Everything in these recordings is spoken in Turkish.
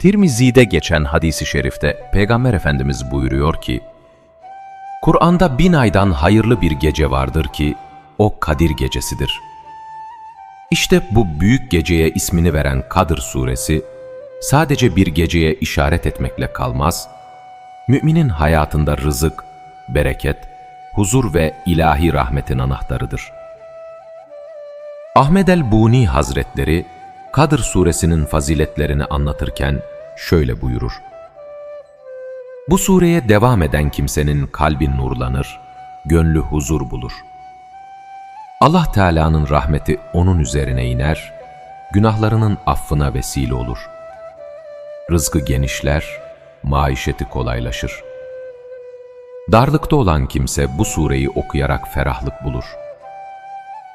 Tirmizi'de geçen hadisi şerifte Peygamber Efendimiz buyuruyor ki, Kur'an'da bin aydan hayırlı bir gece vardır ki, o Kadir gecesidir. İşte bu büyük geceye ismini veren Kadir suresi, sadece bir geceye işaret etmekle kalmaz, müminin hayatında rızık, bereket, huzur ve ilahi rahmetin anahtarıdır. Ahmed el-Buni Hazretleri, Kadir suresinin faziletlerini anlatırken şöyle buyurur. Bu sureye devam eden kimsenin kalbi nurlanır, gönlü huzur bulur. Allah Teala'nın rahmeti onun üzerine iner, günahlarının affına vesile olur. Rızkı genişler, maişeti kolaylaşır. Darlıkta olan kimse bu sureyi okuyarak ferahlık bulur.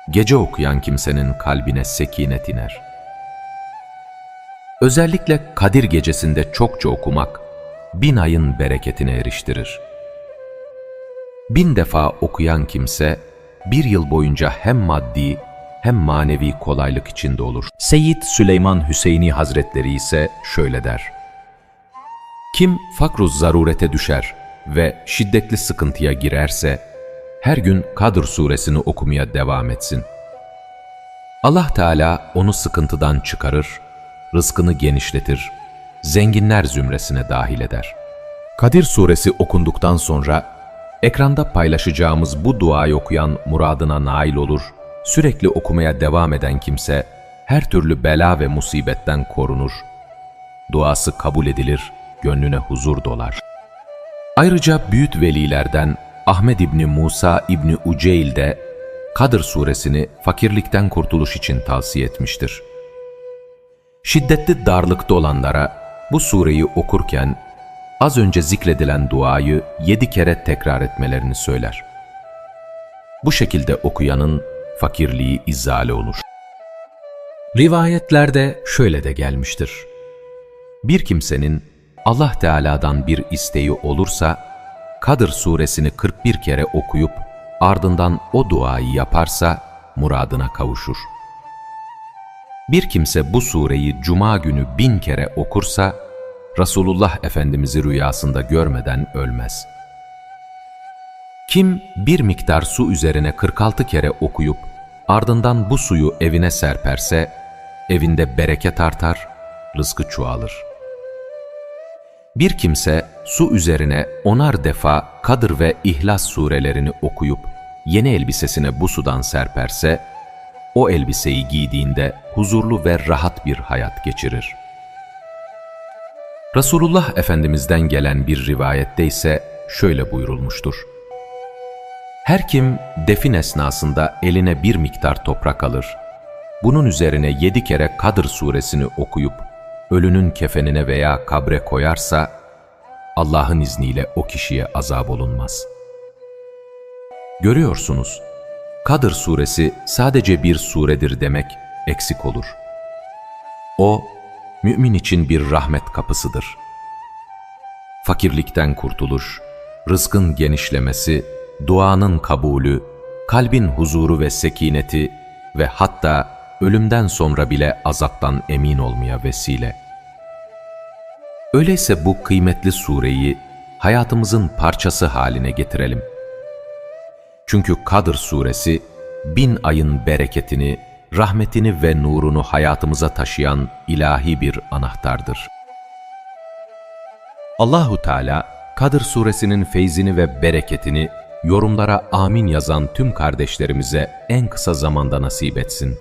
Gece okuyan kimsenin kalbine sekinet iner. Özellikle Kadir gecesinde çokça okumak, bin ayın bereketine eriştirir. Bin defa okuyan kimse, bir yıl boyunca hem maddi hem manevi kolaylık içinde olur. Seyyid Süleyman Hüseyini Hazretleri ise şöyle der. Kim fakruz zarurete düşer ve şiddetli sıkıntıya girerse, her gün Kadr suresini okumaya devam etsin. Allah Teala onu sıkıntıdan çıkarır, rızkını genişletir, zenginler zümresine dahil eder. Kadir suresi okunduktan sonra, ekranda paylaşacağımız bu duayı okuyan muradına nail olur, sürekli okumaya devam eden kimse, her türlü bela ve musibetten korunur. Duası kabul edilir, gönlüne huzur dolar. Ayrıca büyük velilerden Ahmed İbni Musa İbni Uceyl de Kadir suresini fakirlikten kurtuluş için tavsiye etmiştir. Şiddetli darlıkta olanlara bu sureyi okurken az önce zikredilen duayı yedi kere tekrar etmelerini söyler. Bu şekilde okuyanın fakirliği izale olur. Rivayetlerde şöyle de gelmiştir. Bir kimsenin Allah Teala'dan bir isteği olursa, Kadir suresini 41 kere okuyup ardından o duayı yaparsa muradına kavuşur. Bir kimse bu sureyi cuma günü bin kere okursa, Resulullah Efendimiz'i rüyasında görmeden ölmez. Kim bir miktar su üzerine 46 kere okuyup ardından bu suyu evine serperse, evinde bereket artar, rızkı çoğalır. Bir kimse su üzerine onar defa Kadır ve İhlas surelerini okuyup yeni elbisesine bu sudan serperse, o elbiseyi giydiğinde huzurlu ve rahat bir hayat geçirir. Resulullah Efendimiz'den gelen bir rivayette ise şöyle buyurulmuştur. Her kim defin esnasında eline bir miktar toprak alır, bunun üzerine yedi kere Kadır suresini okuyup ölünün kefenine veya kabre koyarsa, Allah'ın izniyle o kişiye azap olunmaz. Görüyorsunuz, Kadır suresi sadece bir suredir demek eksik olur. O, mümin için bir rahmet kapısıdır. Fakirlikten kurtuluş, rızkın genişlemesi, duanın kabulü, kalbin huzuru ve sekineti ve hatta ölümden sonra bile azaptan emin olmaya vesile. Öyleyse bu kıymetli sureyi hayatımızın parçası haline getirelim. Çünkü Kadir suresi bin ayın bereketini, rahmetini ve nurunu hayatımıza taşıyan ilahi bir anahtardır. Allahu Teala Kadir suresinin feyzini ve bereketini yorumlara amin yazan tüm kardeşlerimize en kısa zamanda nasip etsin.